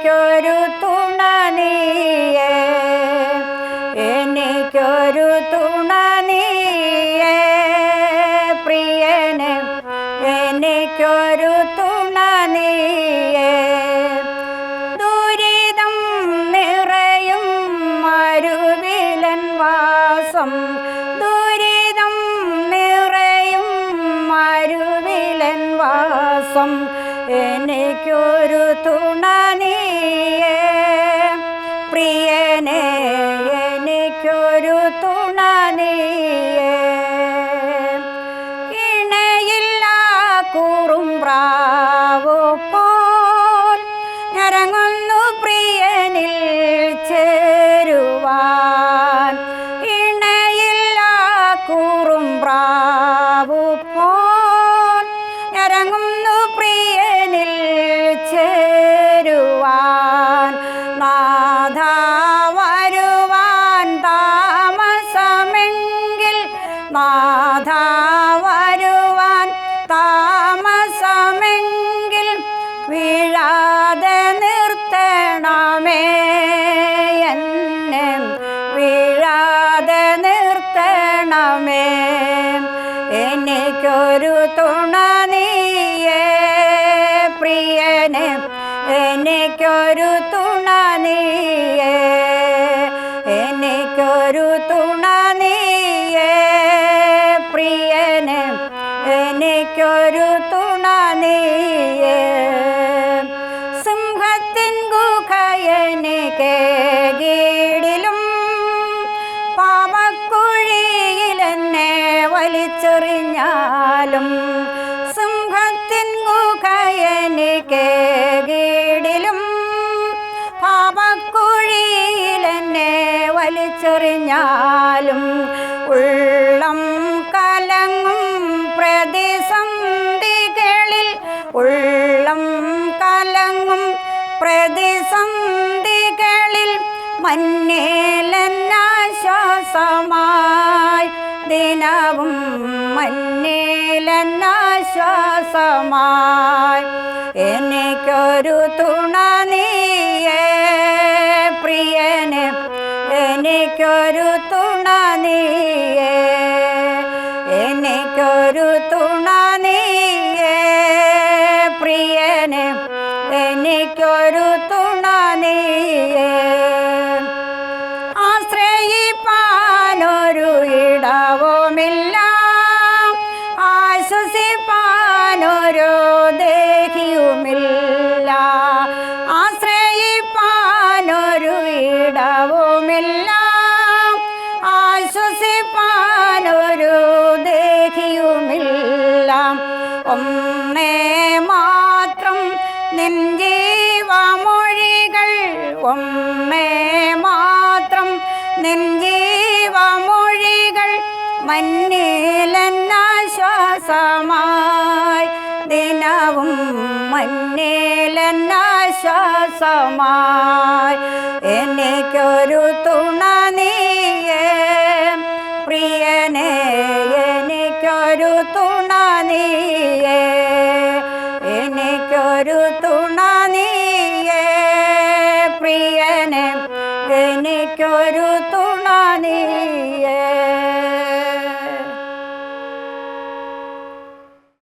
എനിക്കൊരു തുണ നീയേ എനിക്കൊരു തുണ നീയേ പ്രിയനെ എനിക്കൊരു തുണ നീയേ ദുരിതം നിറയും മരുവിലൻ വാസം ദുരിതം നിറയും മരുവിലൻ വാസം എനിക്കൊരു തുണ ഇണയില്ല കൂറും പ്രാവോ പോൽ ഞരങ്ങുന്നു പ്രിയനിൽ ചേരുവാൻ. കൂറും പ്രാവു പോൽ നിർത്തണമേ എനിക്കൊരു തുണ നീയേ പ്രിയനെ എനിക്കൊരു തുണ നീയേ എനിക്കൊരു തുണ വലിച്ചെറിഞ്ഞാലും സിംഹത്തിൻ ഗുഹ പാപക്കുഴിയിലെന്നെ വലിച്ചെറിഞ്ഞാലും ഉള്ളം കലങ്ങും പ്രതിസന്ധികളിൽ ഉള്ളം കലങ്ങും പ്രതിസന്ധികളിൽ മഞ്ഞേലെന്നാശ്വാസമായി ദിനവും മഞ്ഞേലെന്നാശ്വാസമായി എനിക്കൊരു തുണ നീയേ പ്രിയനെ എനിക്കൊരു തുണ നീയേ എനിക്കൊരു തുണ നീയേ പ്രിയനെ എനിക്കൊരു തുണ നീയേ. ആശ്രയിപ്പാനൊരു ഇടവുമില്ല ഇടവുമില്ല ആശ്വസിപ്പാനൊരു ദേഹിയുമില്ല. ഒന്നേ മാത്രം നിൻ ജീവമൊഴികൾ ഒന്നേ മാത്രം നിൻ ജീവമൊഴികൾ മഞ്ഞിലെന്നാശ്വാസമായി ദിനവും മഞ്ഞിലെന്നാശ്വാസമായി. എനിക്കൊരു തുണ നീയേ. പ്രിയനെ എനിക്കൊരു തുണ നീയേ. എനിക്കൊരു തുണ നീയേ. പ്രിയനെ എനിക്കൊരു തുണ നീയേ.